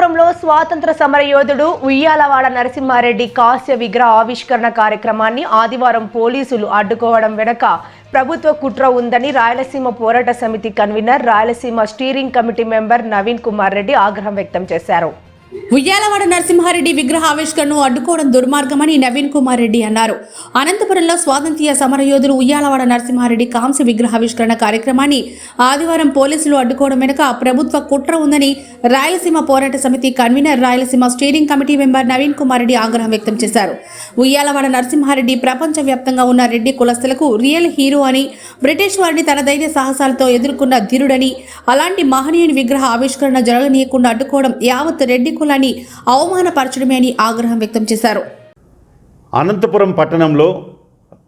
అనంతపురంలో స్వాతంత్ర సమర యోధుడు ఉయ్యాలవాడ నరసింహారెడ్డి కాస్య విగ్రహ ఆవిష్కరణ కార్యక్రమాన్ని ఆదివారం పోలీసులు అడ్డుకోవడం వెనక ప్రభుత్వ కుట్ర ఉందని రాయలసీమ పోరాట సమితి convener Rayalaseema steering committee member Naveen Kumar Reddy ఆగ్రహం వ్యక్తం చేశారు. ఉయ్యాలవాడ నరసింహారెడ్డి విగ్రహ ఆవిష్కరణను అడ్డుకోవడం దుర్మార్గమని నవీన్ కుమార్ రెడ్డి అన్నారు. అనంతపురంలో స్వాతంత్ర్య సమరయోధులు ఉయ్యాలవాడ నరసింహారెడ్డి కాంస్య విగ్రహ ఆవిష్కరణ కార్యక్రమాన్ని ఆదివారం పోలీసులు అడ్డుకోవడం వెనుక ప్రభుత్వ కుట్ర ఉందని రాయలసీమ పోరాట సమితి convener Rayalaseema steering committee member Naveen Kumar Reddy ఆగ్రహం వ్యక్తం చేశారు. ఉయ్యాలవాడ నరసింహారెడ్డి ప్రపంచవ్యాప్తంగా ఉన్న రెడ్డి కులస్తులకు రియల్ హీరో అని బ్రిటిష్ వారిని తన ధైర్య సాహసాలతో ఎదుర్కొన్న ధీరుడని అలాంటి మహనీయుని విగ్రహ ఆవిష్కరణ జరగనీయకుండా అడ్డుకోవడం యావత్ రెడ్డి కులాన్ని అవమానపరచడమే అని ఆగ్రహం వ్యక్తం చేశారు. అనంతపురం పట్టణంలో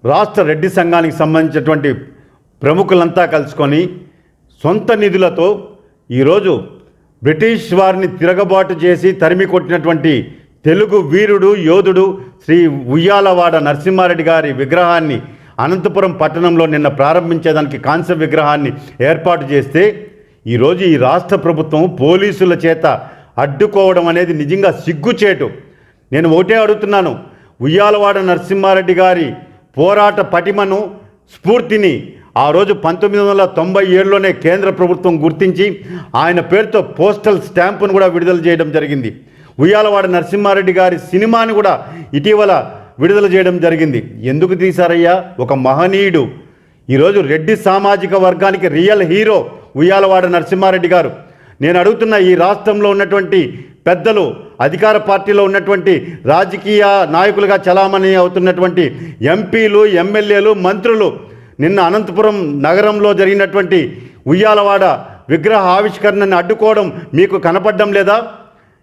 రాష్ట్ర రెడ్డి సంఘానికి సంబంధించినటువంటి ప్రముఖులంతా కలుసుకొని సొంత నిధులతో ఈరోజు బ్రిటిష్ వారిని తిరగబాటు చేసి తరిమి కొట్టినటువంటి తెలుగు వీరుడు యోధుడు శ్రీ ఉయ్యాలవాడ నరసింహారెడ్డి గారి విగ్రహాన్ని అనంతపురం పట్టణంలో నిన్న ప్రారంభించేదానికి కాంస్య విగ్రహాన్ని ఏర్పాటు చేస్తే ఈరోజు ఈ రాష్ట్ర ప్రభుత్వం పోలీసుల చేత అడ్డుకోవడం అనేది నిజంగా సిగ్గుచేటు. నేను ఒకటే అడుగుతున్నాను. ఉయ్యాలవాడ నరసింహారెడ్డి గారి పోరాట పటిమను స్ఫూర్తిని ఆ రోజు పంతొమ్మిది వందల తొంభై ఏడులోనే కేంద్ర ప్రభుత్వం గుర్తించి ఆయన పేరుతో పోస్టల్ స్టాంపును కూడా విడుదల చేయడం జరిగింది. ఉయ్యాలవాడ నరసింహారెడ్డి గారి సినిమాని కూడా ఇటీవల విడుదల చేయడం జరిగింది. ఎందుకు తీశారయ్యా? ఒక మహనీయుడు. ఈరోజు రెడ్డి సామాజిక వర్గానికి రియల్ హీరో ఉయ్యాలవాడ నరసింహారెడ్డి గారు. నేను అడుగుతున్న ఈ రాష్ట్రంలో ఉన్నటువంటి పెద్దలు అధికార పార్టీలో ఉన్నటువంటి రాజకీయ నాయకులుగా చలామణి అవుతున్నటువంటి ఎంపీలు ఎమ్మెల్యేలు మంత్రులు నిన్న అనంతపురం నగరంలో జరిగినటువంటి ఉయ్యాలవాడ విగ్రహ ఆవిష్కరణని అడ్డుకోవడం మీకు కనపడడం లేదా?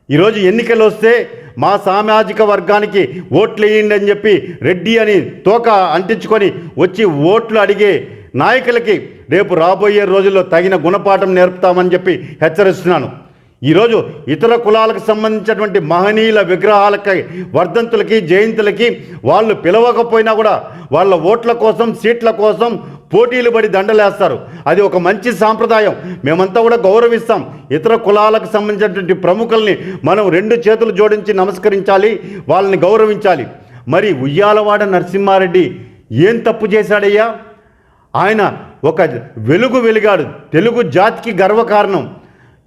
ఈరోజు ఎన్నికలు వస్తే మా సామాజిక వర్గానికి ఓట్లు వేయండి అని చెప్పి రెడ్డి అని తోక అంటించుకొని వచ్చి ఓట్లు అడిగే నాయకులకి రేపు రాబోయే రోజుల్లో తగిన గుణపాఠం నేర్పుతామని చెప్పి హెచ్చరిస్తున్నాను. ఈరోజు ఇతర కులాలకు సంబంధించినటువంటి మహనీయుల విగ్రహాలకి వర్ధంతులకి జయంతులకి వాళ్ళు పిలవకపోయినా కూడా వాళ్ళ ఓట్ల కోసం సీట్ల కోసం పోటీలు పడి దండలేస్తారు. అది ఒక మంచి సాంప్రదాయం. మేమంతా కూడా గౌరవిస్తాం. ఇతర కులాలకు సంబంధించినటువంటి ప్రముఖుల్ని మనం రెండు చేతులు జోడించి నమస్కరించాలి వాళ్ళని గౌరవించాలి. మరి ఉయ్యాలవాడ నరసింహారెడ్డి ఏం తప్పు చేశాడయ్యా? ఆయన ఒక వెలుగు వెలిగాడు. తెలుగు జాతికి గర్వకారణం.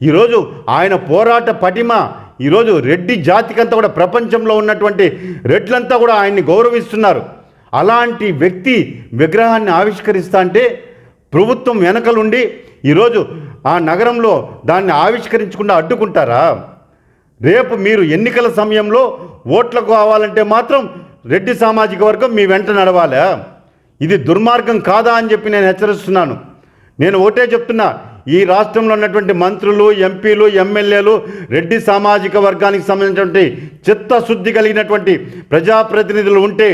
ఈరోజు ఆయన పోరాట పటిమ ఈరోజు రెడ్డి జాతికంతా కూడా ప్రపంచంలో ఉన్నటువంటి రెడ్లంతా కూడా ఆయన్ని గౌరవిస్తున్నారు. అలాంటి వ్యక్తి విగ్రహాన్ని ఆవిష్కరిస్తా అంటే ప్రభుత్వం వెనకలుండి ఈరోజు ఆ నగరంలో దాన్ని ఆవిష్కరించకుండా అడ్డుకుంటారా? రేపు మీరు ఎన్నికల సమయంలో ఓట్లకు కావాలంటే మాత్రం రెడ్డి సామాజిక వర్గం మీ వెంట నడవాలా? ఇది దుర్మార్గం కాదా అని చెప్పి నేను హెచ్చరిస్తున్నాను. నేను ఒకటే చెప్తున్నా ఈ రాష్ట్రంలో ఉన్నటువంటి మంత్రులు ఎంపీలు ఎమ్మెల్యేలు రెడ్డి సామాజిక వర్గానికి సంబంధించినటువంటి చిత్తశుద్ధి కలిగినటువంటి ప్రజాప్రతినిధులు ఉంటే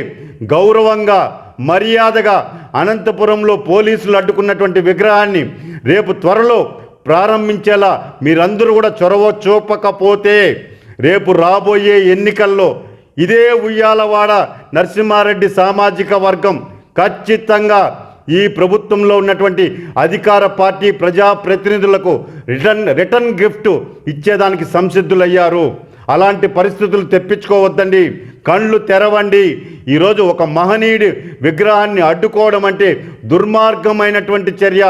గౌరవంగా మర్యాదగా అనంతపురంలో పోలీసులు అడ్డుకున్నటువంటి విగ్రహాన్ని రేపు త్వరలో ప్రారంభించేలా మీరందరూ కూడా చొరవ చూపకపోతే రేపు రాబోయే ఎన్నికల్లో ఇదే ఉయ్యాలవాడ నరసింహారెడ్డి సామాజిక వర్గం ఖచ్చితంగా ఈ ప్రభుత్వంలో ఉన్నటువంటి అధికార పార్టీ ప్రజాప్రతినిధులకు రిటర్న్ రిటర్న్ గిఫ్ట్ ఇచ్చేదానికి సంసిద్ధులయ్యారు. అలాంటి పరిస్థితులు తెప్పించుకోవద్దండి. కళ్ళు తెరవండి. ఈరోజు ఒక మహనీయుడి విగ్రహాన్ని అడ్డుకోవడం అంటే దుర్మార్గమైనటువంటి చర్య.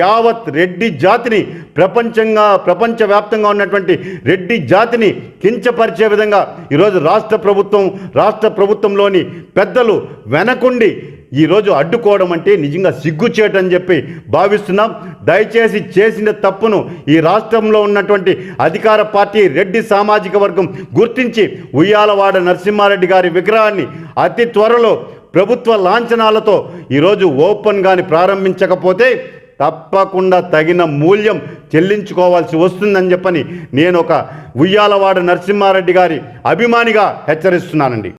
యావత్ రెడ్డి జాతిని ప్రపంచంగా ప్రపంచవ్యాప్తంగా ఉన్నటువంటి రెడ్డి జాతిని కించపరిచే విధంగా ఈరోజు రాష్ట్ర ప్రభుత్వం రాష్ట్ర ప్రభుత్వంలోని పెద్దలు వెనకుండి ఈరోజు అడ్డుకోవడం అంటే నిజంగా సిగ్గుచేటని చెప్పి భావిస్తున్నాం. దయచేసి చేసిన తప్పును ఈ రాష్ట్రంలో ఉన్నటువంటి అధికార పార్టీ రెడ్డి సామాజిక వర్గం గుర్తించి ఉయ్యాలవాడ నరసింహారెడ్డి గారి విగ్రహాన్ని అతి త్వరలో ప్రభుత్వ లాంఛనాలతో ఈరోజు ఓపెన్గాని ప్రారంభించకపోతే తప్పకుండా తగిన మూల్యం చెల్లించుకోవాల్సి వస్తుందని చెప్పని నేను ఒక ఉయ్యాలవాడ నరసింహారెడ్డి గారి అభిమానిగా హెచ్చరిస్తున్నానండి.